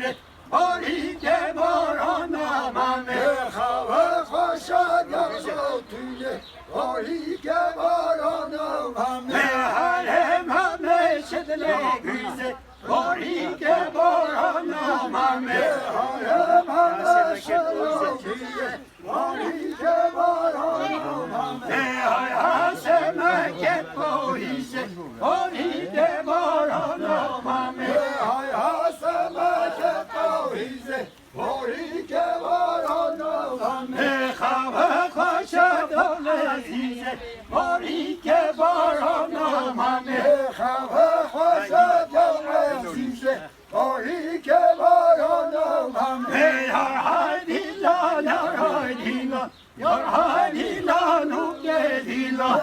tovine Ori ke barana mame Hava koşa yazı tüye Ori kevaranı mame Le hare mame şedle güze Ori ke barana mame Hare mame şerefliye Ori kevaranı mame Le خواب خوش دل عزیز باری که باران آمده خواب خوش دل عزیز باری که باران آمده یا حدیلا یا حدیلا یا حدیلا نوک دیلا